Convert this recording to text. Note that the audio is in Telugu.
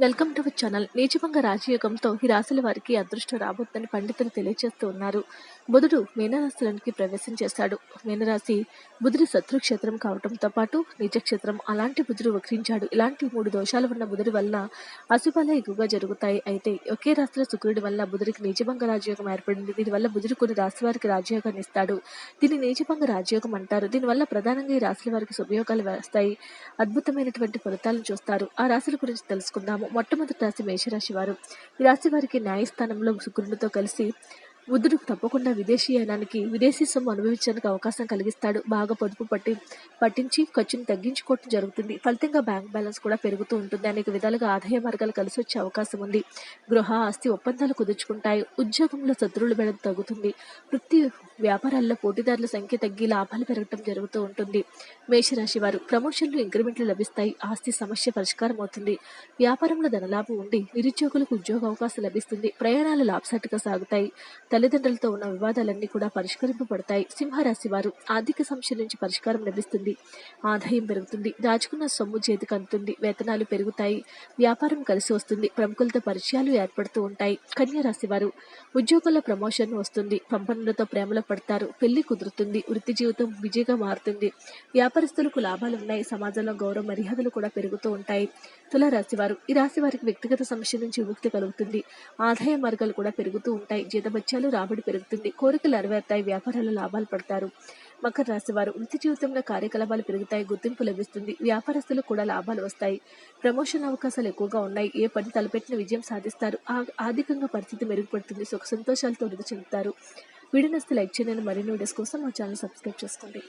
Welcome to our channel. నీచభంగ రాజయోగంతో ఈ రాశుల వారికి అదృష్టం రాబోతుందని పండితులు తెలియజేస్తూ ఉన్నారు. బుధుడు మీనరాశులకి ప్రవేశం చేశాడు. మీనరాశి బుధుడి శత్రుక్షేత్రం కావడంతో పాటు నిజక్షేత్రం అలాంటి బుధుడు వక్రించాడు. ఇలాంటి మూడు దోషాలు ఉన్న బుధుడి వల్ల అశుభాలే ఎక్కువగా జరుగుతాయి. అయితే ఒకే రాశిలో శుక్రుడి వల్ల బుధుడికి నీచభంగ రాజయోగం ఏర్పడింది. దీనివల్ల బుధుడు కొన్ని రాశి వారికి రాజయోగాన్ని ఇస్తాడు. దీన్ని నీచభంగ రాజయోగం అంటారు. దీనివల్ల ప్రధానంగా ఈ రాశుల వారికి శుభయోగాలు వస్తాయి. అద్భుతమైనటువంటి ఫలితాలను చూస్తారు. ఆ రాశుల గురించి తెలుసుకుందాము. మొట్టమొదటి రాశి మేషరాశి వారు. ఈ రాశి వారికి న్యాయస్థానంలో శుక్రుడితో కలిసి బుద్ధుడు తప్పకుండా విదేశీయానానికి విదేశీ సొమ్ము అనుభవించడానికి అవకాశం కలిగిస్తాడు. బాగా పొదుపు పట్టి పట్టించి ఖర్చును తగ్గించుకోవటం జరుగుతుంది. ఫలితంగా బ్యాంక్ బ్యాలెన్స్ కూడా పెరుగుతూ ఉంటుంది. అనేక విధాలుగా ఆదాయ మార్గాలు కలిసి వచ్చే అవకాశం ఉంది. గృహ ఆస్తి ఒప్పందాలు కుదుర్చుకుంటాయి. ఉద్యోగంలో శత్రువులు బెడ తగ్గుతుంది. వృత్తి వ్యాపారాల్లో పోటీదారుల సంఖ్య తగ్గి లాభాలు పెరగటం జరుగుతూ ఉంటుంది. మేషరాశి వారు ప్రమోషన్లు ఇంక్రిమెంట్లు లభిస్తాయి. ఆస్తి సమస్య పరిష్కారం అవుతుంది. వ్యాపారంలో ధనలాభం ఉండి నిరుద్యోగులకు ఉద్యోగ అవకాశం లభిస్తుంది. ప్రయాణాలు లాభసాటిగా సాగుతాయి. తల్లిదండ్రులతో ఉన్న వివాదాలన్నీ కూడా పరిష్కరింపబడతాయి. సింహరాశి వారు ఆర్థిక సమస్య నుంచి పరిష్కారం లభిస్తుంది. ఆదాయం పెరుగుతుంది. దాచుకున్న సొమ్ము చేతికి అందుతుంది. వేతనాలు పెరుగుతాయి. వ్యాపారం కలిసి వస్తుంది. ప్రముఖులతో పరిచయాలు ఏర్పడుతూ ఉంటాయి. కన్యా రాశి వారు ఉద్యోగంలో ప్రమోషన్ వస్తుంది. పంపనులతో ప్రేమలో పడతారు. పెళ్ళి కుదురుతుంది. వృత్తి జీవితం బిజీగా మారుతుంది. వ్యాపారస్తులకు లాభాలు ఉన్నాయి. సమాజంలో గౌరవ మర్యాదలు కూడా పెరుగుతూ ఉంటాయి. తుల రాశి వారు ఈ రాశి వారికి వ్యక్తిగత సమస్య నుంచి విముక్తి కలుగుతుంది. ఆదాయ మార్గాలు కూడా పెరుగుతూ ఉంటాయి. జీతబత్యాలు రాబడి పెరుగుతుంది. కోరికలు నెరవేరుతాయి వ్యాపారాలు లాభాలు పడతారు. మకర రాశి వారు వృత్తి జీవితంలో కార్యకలాపాలు పెరుగుతాయి గుర్తింపు లభిస్తుంది. వ్యాపారస్తులు కూడా లాభాలు వస్తాయి. ప్రమోషన్ అవకాశాలు ఎక్కువగా ఉన్నాయి. ఏ పని తలపెట్టిన విజయం సాధిస్తారు. ఆ- ఆర్థికంగా పరిస్థితి మెరుగుపడుతుంది. సుఖ సంతోషాలతో వృద్ధి చెందుతారు. వీడియో నస్తే లైక్ చేయండి. మరిన్ని వీడియోస్ కోసం మా ఛానల్ సబ్స్క్రైబ్ చేసుకోండి.